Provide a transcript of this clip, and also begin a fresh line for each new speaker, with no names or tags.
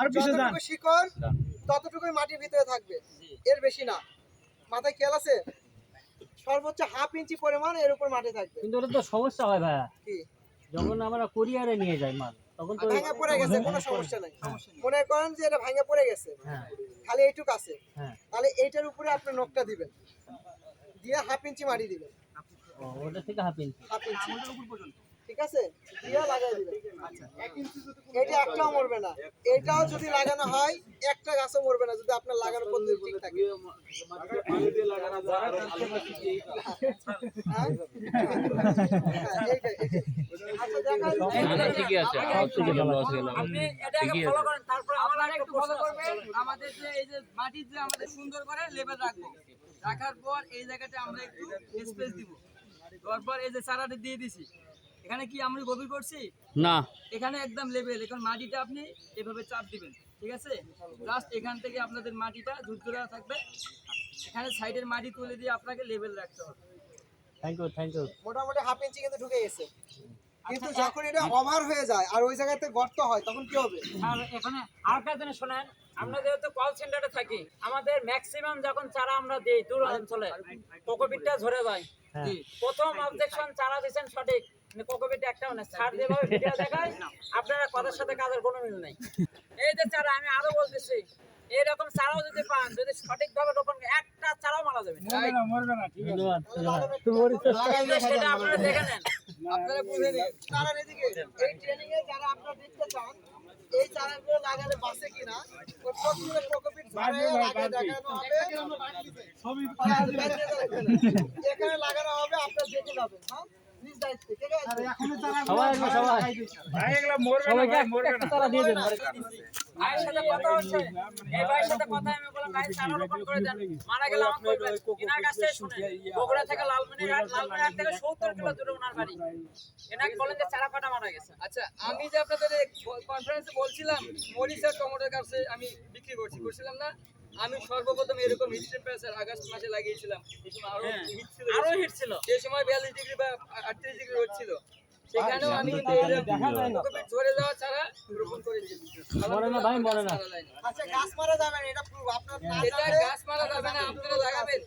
আর
যতটুকু শিকড় ততটুকুই মাটির ভিতরে থাকবে। এর বেশি না। মাথায় খেয়াল আছে? সর্বোচ্চ হাফ ইঞ্চি পরিমাণ এর উপর মাটি থাকবে।
কিন্তু ওটা তো সমস্যা হয় ভাইয়া। যখন আমরা কুরিয়ারে নিয়ে যাই মাল তখন তো
ভাঙা পড়ে গেছে কোনো সমস্যা নাই। মনে করেন যে এটা ভাঙা পড়ে গেছে।
হ্যাঁ।
খালি এইটুক আছে।
হ্যাঁ।
তাহলে এইটার উপরে আপনি নখটা দিবেন। দিয়ে হাফ ইঞ্চি মাটি দিবেন।
ওটা থেকে হাফ ইঞ্চি।
Half inch. ঠিক আছে? দিয়ে লাগাই দিবেন এটা একটাও মরবে না। এটাও যদি লাগানো হয় একটা গাছও মরবে না যদি আপনার লাগানোর পদ্ধতি ঠিক থাকে। হ্যাঁ? হ্যাঁ। আচ্ছা।
ঠিকই আছে।
আপনি ফলো করেন তারপর আমরা একটু ফলো করবেন। আমাদের যে এই যে মাটির যে আমাদের সুন্দর করে লেবেল রাখব রাখার পর এই জায়গাতে আমরা একটু স্পেস দিব। তারপর এই যে চারাটা দিয়ে দিছি। এখানে কি আমরা গভীর করছি?
না।
এখানে একদম লেভেল এখন মাটিটা আপনি এভাবে চাপ দিবেন ঠিক আছে? জাস্ট এখান থেকে আপনাদের মাটিটা ঝুরঝুরা থাকবে। এখানে সাইডের মাটি তুলে দিয়ে আপনাকে লেভেল রাখতে হবে।
থ্যাংক ইউ থ্যাংক ইউ
মোটামুটি হাফ ইঞ্চি কিন্তু ঢুকে গেছে। কিন্তু যখন এটা ওভার হয়ে যায় আর ওই জায়গাতে গর্ত হয় তখন কি হবে?
আর এখানে আরেকটা জিনিস শোনেন আমরা যেহেতু কল সেন্টারে থাকি আমাদের ম্যাক্সিমাম যখন চারা আমরা দিই দূর অঞ্চলে কোকোপিটটা ঝরে যায়।
হ্যাঁ।
প্রথম অবজেকশন চারা দিচ্ছেন সঠিক কিন্তু একটাও না ছাড় যেভাবে ভিডিও দেখায় আপনারা কথার সাথে কাজের কোনো মিল নেই। এই যে চারা আমি আরও বলতেছি এইরকম চারাও যদি পান যদি সঠিকভাবে রোপণ একটা চারাও মারা যাবে না।
ধন্যবাদ ধন্যবাদ। তুমি
লাগাই
কিন্তু সেটা আপনারা দেখে নেন।
আপনারা বুঝে নিন।
তারা এদিকে। এই ট্রেনিং এ যারা আপনারা দেখতে চান এই চারাগুলো লাগালে বাসে কিনা ওই প্রথমে কোকোপিট লাগিয়ে দেখানো হবে। এখানে লাগানো হবে আপনারা দেখে যাবেন হ্যাঁ?
বগুড়া থেকে লালমনিরহাট লালমনিরহাট থেকে সত্তর কিলো দূরে ওনার বাড়ি। এনাকে বলেন যে চারা কাটা মারা গেছে।
আচ্ছা আমি যে আপনাদের কনফারেন্সে বলছিলাম মরিচ আর টমেটোর কাছে আমি বিক্রি করছি করছিলাম না? আমি সর্বপ্রথম এরকম হিট টেম্পারেচার আগস্ট মাসে লাগিয়েছিলাম। আরও
হ্যাঁ,
হিট ছিল।
আরও হিট ছিল।
যে সময় বিয়াল্লিশ ডিগ্রি বা আটত্রিশ ডিগ্রি রোদ ছিল। সেখানেও আমি এরকম কোকোপিট ঝরে যাওয়া ছাড়া রোপণ করেছি।
মরে না ভাই, মরে না।
আচ্ছা গাছ মারা যাবে না এটা প্রুফ আপনার
এটা গাছ মারা যাবে না আপনারা লাগাবেন।